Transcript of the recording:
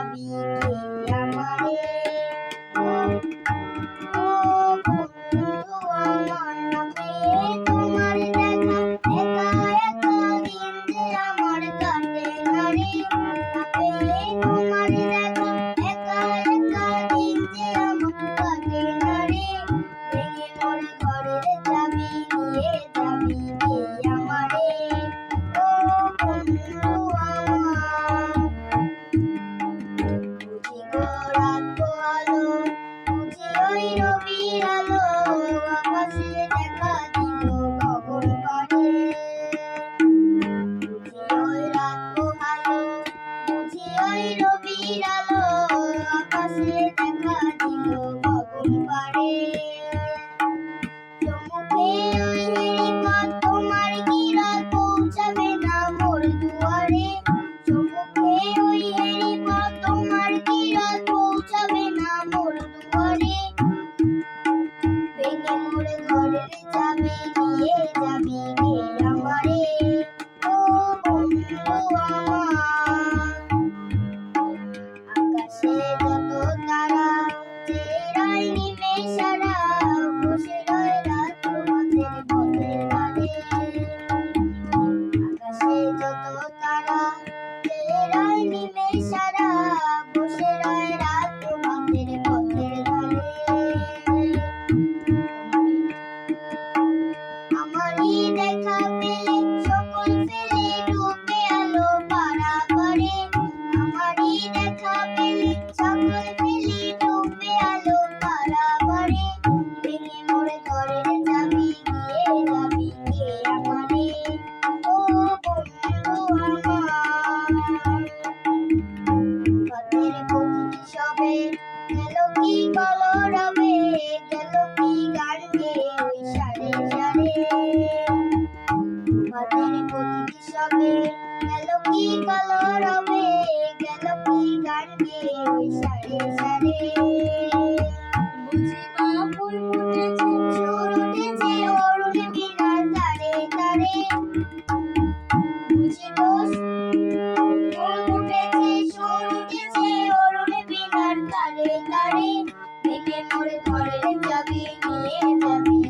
Mami. God. যাবি নিয়ে যাবি আমারে ও বন্ধু আমার আকাশে যত তারা চেরাই নিমে সারা বসে রয় রাত তোমাদের পথে আরে আকাশে যত তারা চেরাই নিমে সারা বসে রয় সবে গেল কি কালো রবে গেল কি কাণ্ডে ওই সারে সারে। বুঝি তারে তারে। বুঝি মোরে ঘরে যাবি, নিয়ে যাবি।